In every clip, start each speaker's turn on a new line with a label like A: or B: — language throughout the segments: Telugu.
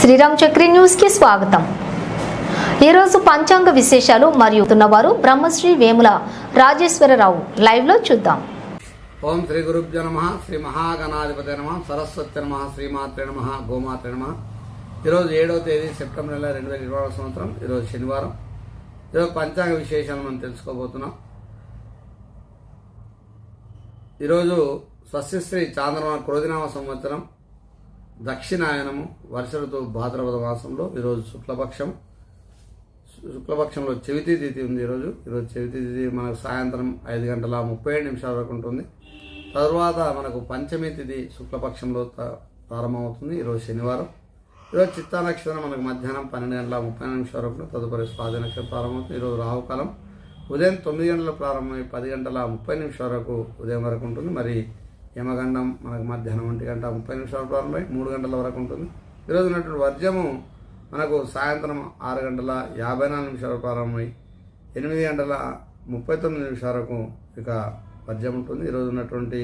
A: శ్రీరామ్ చక్రి న్యూస్కి స్వాగతం. ఈరోజు పంచాంగ విశేషాలు మరియు ఉన్నవారు బ్రహ్మశ్రీ వేముల రాజేశ్వరరావు లైవ్లో చూద్దాం.
B: ఓం శ్రీ గురుభ్యో నమ శ్రీ మహాగణాధిపతి నమ సరస్వతి నమ శ్రీమాత్రి నమ గోమాత్రే నమ. ఈరోజు ఏడవ తేదీ సెప్టెంబర్ నెల రెండు వేల ఇరవై సంవత్సరం ఈరోజు శనివారం. ఈరోజు పంచాంగ విశేషాలు మనం తెలుసుకోబోతున్నాం. ఈరోజు స్వస్తిశ్రీ చాంద్రమ క్రోధినామ సంవత్సరం. దక్షిణాయనము వర్ష ఋతువు భాద్రపద మాసంలో ఈరోజు శుక్లపక్షం. శుక్లపక్షంలో చవితి తిథి ఉంది ఈరోజు. ఈరోజు చవితి తిథి మనకు సాయంత్రం ఐదు గంటల ముప్పై ఏడు నిమిషాల వరకు ఉంటుంది. తరువాత మనకు పంచమి తిథి శుక్లపక్షంలో ప్రారంభమవుతుంది ఈరోజు శనివారం. ఈరోజు చిత్తా నక్షత్రం మనకు మధ్యాహ్నం పన్నెండు గంటల ముప్పై నిమిషాల వరకు తదుపరి స్వాతి నక్షత్రం ప్రారంభమవుతుంది. ఈరోజు రాహుకాలం. ఉదయం తొమ్మిది గంటల ప్రారంభమై పది గంటల ముప్పై నిమిషాల వరకు ఉదయం వరకు ఉంటుంది. మరి యమగండం మనకు మధ్యాహ్నం ఒంటి గంట ముప్పై నిమిషాలు ప్రారంభమై మూడు గంటల వరకు ఉంటుంది. ఈరోజు ఉన్నటువంటి వర్జము మనకు సాయంత్రం ఆరు గంటల యాభై నాలుగు నిమిషాలు ప్రారంభమై ఎనిమిది గంటల ముప్పై తొమ్మిది నిమిషాలకు ఇక వర్జం ఉంటుంది. ఈరోజు ఉన్నటువంటి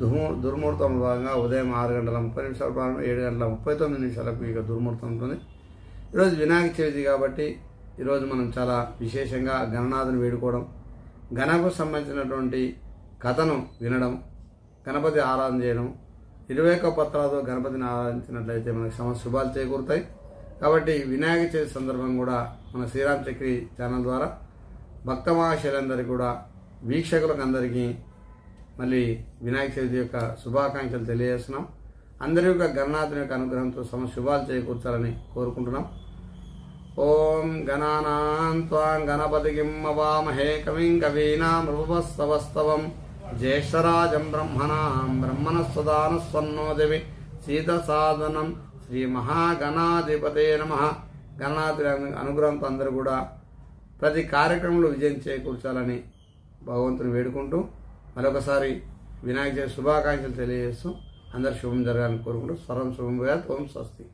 B: దుర్ము దుర్ముహూర్తం భాగంగా ఉదయం ఆరు గంటల ముప్పై నిమిషాలు ప్రారంభమై ఏడు గంటల ముప్పై తొమ్మిది నిమిషాలకు ఇక దుర్ముహూర్తం ఉంటుంది. ఈరోజు వినాయక చవితి కాబట్టి ఈరోజు మనం చాలా విశేషంగా గణనాథుని వేడుకోవడం గణకు సంబంధించినటువంటి కథను వినడం గణపతి ఆరాధన చేయడం ఇరవై ఒక్క పత్రాలతో గణపతిని ఆరాధించినట్లయితే మనకు సమ శుభాలు చేకూరుతాయి. కాబట్టి వినాయక చవితి సందర్భం కూడా మన శ్రీరామ్ చక్రి ఛానల్ ద్వారా భక్త మహాశైలందరికీ కూడా వీక్షకులకు అందరికీ మళ్ళీ వినాయక చవితి యొక్క శుభాకాంక్షలు తెలియజేస్తున్నాం. అందరి యొక్క గణనాథుని యొక్క అనుగ్రహంతో సమ శుభాలు చేకూర్చాలని కోరుకుంటున్నాం. ఓం గణానాం త్వాం గణపతికిం అవామహే కవిం కవీనామృపస్తవస్తవం జ్యేష్ఠరాజం బ్రహ్మణాం బ్రహ్మణస్వదానస్వన్నోదివి సీతసాధనం శ్రీ మహాగణాధిపతే నమ గణనాథుని అనుగ్రహంతో అందరూ కూడా ప్రతి కార్యక్రమంలో విజయం చేకూర్చాలని భగవంతుని వేడుకుంటూ మరొకసారి వినాయక చవితి శుభాకాంక్షలు తెలియజేస్తూ అందరు శుభం జరగాలని కోరుకుంటూ స్వరం శుభం ఓం స్వస్తి.